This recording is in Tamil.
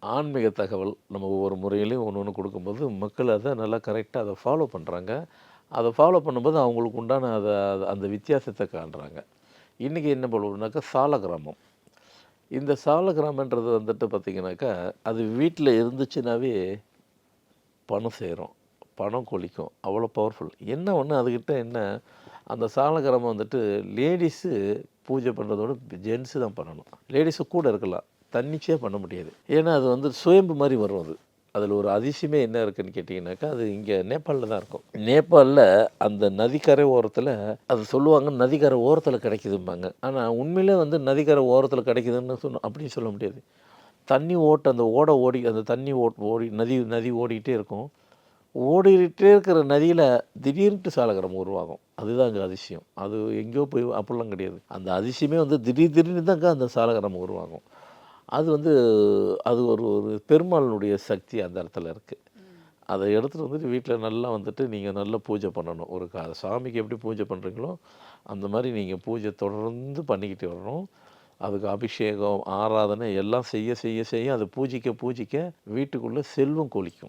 ஆன்மீக தகவல் நம்ம ஒவ்வொரு முறையிலையும் ஒன்று ஒன்று கொடுக்கும்போது மக்கள் அதை நல்லா கரெக்டாக அதை ஃபாலோ பண்ணுறாங்க அதை ஃபாலோ பண்ணும்போது அவங்களுக்கு உண்டான அதை அதை- அந்த வித்தியாசத்தை காண்றாங்க. இன்றைக்கி என்ன பண்ணுவோம்னாக்கா சால கிராமம் இந்த சால கிராமன்றது வந்துட்டு பார்த்திங்கனாக்கா அது வீட்டில் இருந்துச்சுனாவே பணம் சேரும் பணம் கொளிக்கும் அவ்வளோ பவர்ஃபுல் என்ன ஒன்று அதுக்கிட்ட என்ன அந்த சாலக்கிரமம் வந்துட்டு லேடிஸு பூஜை பண்ணுறதோட ஜென்ஸு தான் பண்ணணும். லேடிஸு கூட இருக்கலாம். தன்னிச்சையாக பண்ண முடியாது. ஏன்னா அது வந்து சுயம்பு மாதிரி வரும் அது. அதில் ஒரு அதிசயமே என்ன இருக்குன்னு கேட்டிங்கனாக்கா அது இங்கே நேபாளில் தான் இருக்கும். நேபாளில் அந்த நதிக்கரை ஓரத்தில் அது சொல்லுவாங்க நதிக்கரை ஓரத்தில் கிடைக்குதும்பாங்க. ஆனால் உண்மையிலே வந்து நதிக்கரை ஓரத்தில் கிடைக்குதுன்னு சொன்ன அப்படின்னு சொல்ல முடியாது. தண்ணி ஓட்ட அந்த ஓட ஓடி அந்த தண்ணி ஓட் ஓடி நதி நதி ஓடிக்கிட்டே இருக்கும். ஓடிக்கிட்டே இருக்கிற நதியில் திடீர்னு சாலகரம் உருவாகும். அதுதான் அங்கே அதிசயம். அது எங்கேயோ போய் அப்படிலாம் கிடையாது. அந்த அதிசயமே வந்து திடீர் திடீர்னு தாங்க அந்த சாலகரம் உருவாகும். அது வந்து அது ஒரு ஒரு பெருமாளினுடைய சக்தி அந்த இடத்துல இருக்குது அதை எடுத்துகிட்டு வந்துட்டு வீட்டில் நல்லா வந்துட்டு நீங்கள் நல்லா பூஜை பண்ணணும். ஒரு கா சாமிக்கு எப்படி பூஜை பண்ணுறீங்களோ அந்த மாதிரி நீங்கள் பூஜை தொடர்ந்து பண்ணிக்கிட்டு வரணும். அதுக்கு அபிஷேகம் ஆராதனை எல்லாம் செய்ய செய்ய செய்ய அது பூஜிக்க பூஜிக்க வீட்டுக்குள்ளே செல்வம் கொலிக்கும்